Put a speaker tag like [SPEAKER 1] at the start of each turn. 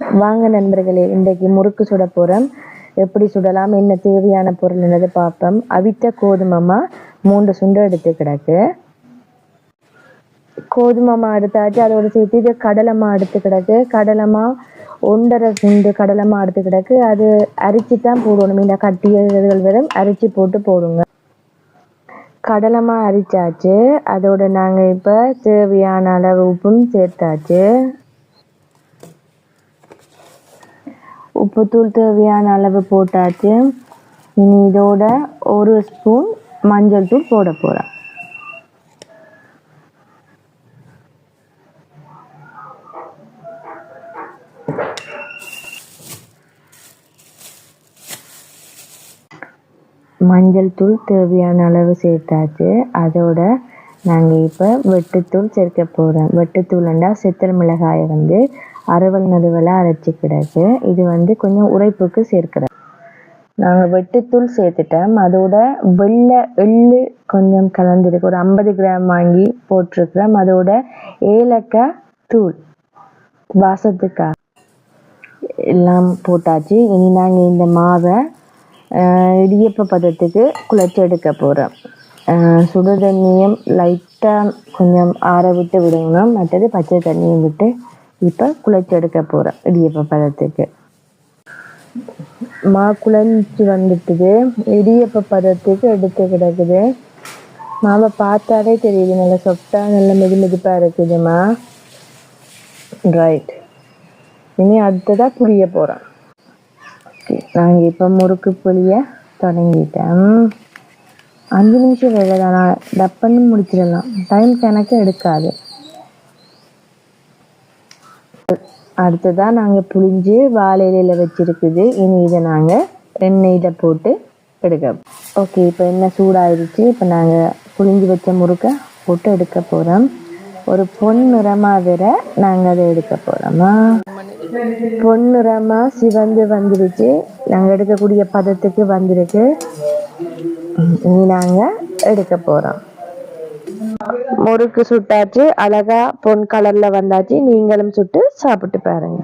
[SPEAKER 1] வாங்க நண்பர்களே இன்றைக்கு முறுக்கு சுட போகிறோம் எப்படி சுடலாம் என்ன தேவையான பொருள் என்னது பார்ப்போம். அவித்த கோதுமமா மூன்று சுண்டு எடுத்து கிடக்கு. கோதுமமா எடுத்தாச்சு அதோட சேர்த்து இது கடலைமா எடுத்து கிடக்கு. கடலைமா ஒன்றரை சுண்டு கடலைமா எடுத்து கிடக்கு. அது அரிச்சு தான் போடணும் இந்த கட்டியதுகள் வெறும் அரிச்சு போட்டு போடுங்க. கடலைமா அரிச்சாச்சு அதோட நாங்கள் இப்போ தேவையான அளவு உப்பும் சேர்த்தாச்சு. உப்புத்தூள் தேவையான அளவு போட்டாச்சு. இனி இதோட ஒரு ஸ்பூன் மஞ்சள் தூள் போட போகிறேன் மஞ்சள் தூள் தேவையான அளவு சேர்த்தாச்சு. அதோட நாங்கள் இப்போ வெட்டுத்தூள் சேர்க்க போகிறோம் வெட்டுத்தூள்ண்டா சித்திரை மிளகாயை வந்து அறுவல் நடுவில் அரைச்சி இது வந்து கொஞ்சம் உரைப்புக்கு சேர்க்கிறது. நாங்கள் வெட்டுத்தூள் சேர்த்துட்டோம். அதோட வெள்ளை எள்ளு கொஞ்சம் கலந்துருக்கு. ஒரு ஐம்பது கிராம் வாங்கி போட்டிருக்கிறோம். அதோட ஏலக்காய் தூள் வாசத்துக்காக எல்லாம் போட்டாச்சு. இனி நாங்கள் இந்த மாவை இடியப்ப பதத்துக்கு குழச்சி எடுக்க போகிறோம் சுடு தண்ணியும் லைட்டாக கொஞ்சம் ஆற விட்டு விடணும். மற்றது பச்சை தண்ணியும் விட்டு இப்போ குழச்சி எடுக்க இடியப்ப பதத்துக்கு. மா குழஞ்சி வந்துட்டுது. இடியப்ப பதத்துக்கு எடுத்து கிடக்குது. மாவை பார்த்தாலே தெரியுது நல்லா சொப்டா நல்ல மெது மெதுப்பாக இருக்குதுமா ரைட் இனி அடுத்ததாக புளிய போகிறோம் நாங்கள் இப்போ முறுக்கு புளிய தொடங்கிட்டேன் அஞ்சு நிமிஷம் வேலை தானா டப்புன்னு முடிச்சிடலாம். டைம் கணக்கு எடுக்காது. அடுத்ததாக நாங்கள் புளிஞ்சு வாழை இலையில் வச்சுருக்குது. இனி இதை நாங்கள் எண்ணெயில் போட்டு எடுக்க ஓகே இப்போ எண்ணெய் சூடாயிருச்சு. இப்போ நாங்கள் புளிஞ்சு வச்ச முறுக்கை போட்டு எடுக்க போகிறோம் ஒரு பொன் நிறமாக வேற நாங்கள் அதை எடுக்க போகிறோமா பொன்னிறமாக சிவந்து வந்துருச்சு. நாங்கள் எடுக்கக்கூடிய பதத்துக்கு வந்திருக்கு. இனி நாங்கள் எடுக்க போகிறோம் முறுக்கு சுட்டாச்சு அழகா பொன் கலர்ல வந்தாச்சு. நீங்களும் சுட்டு சாப்பிட்டு பாருங்க.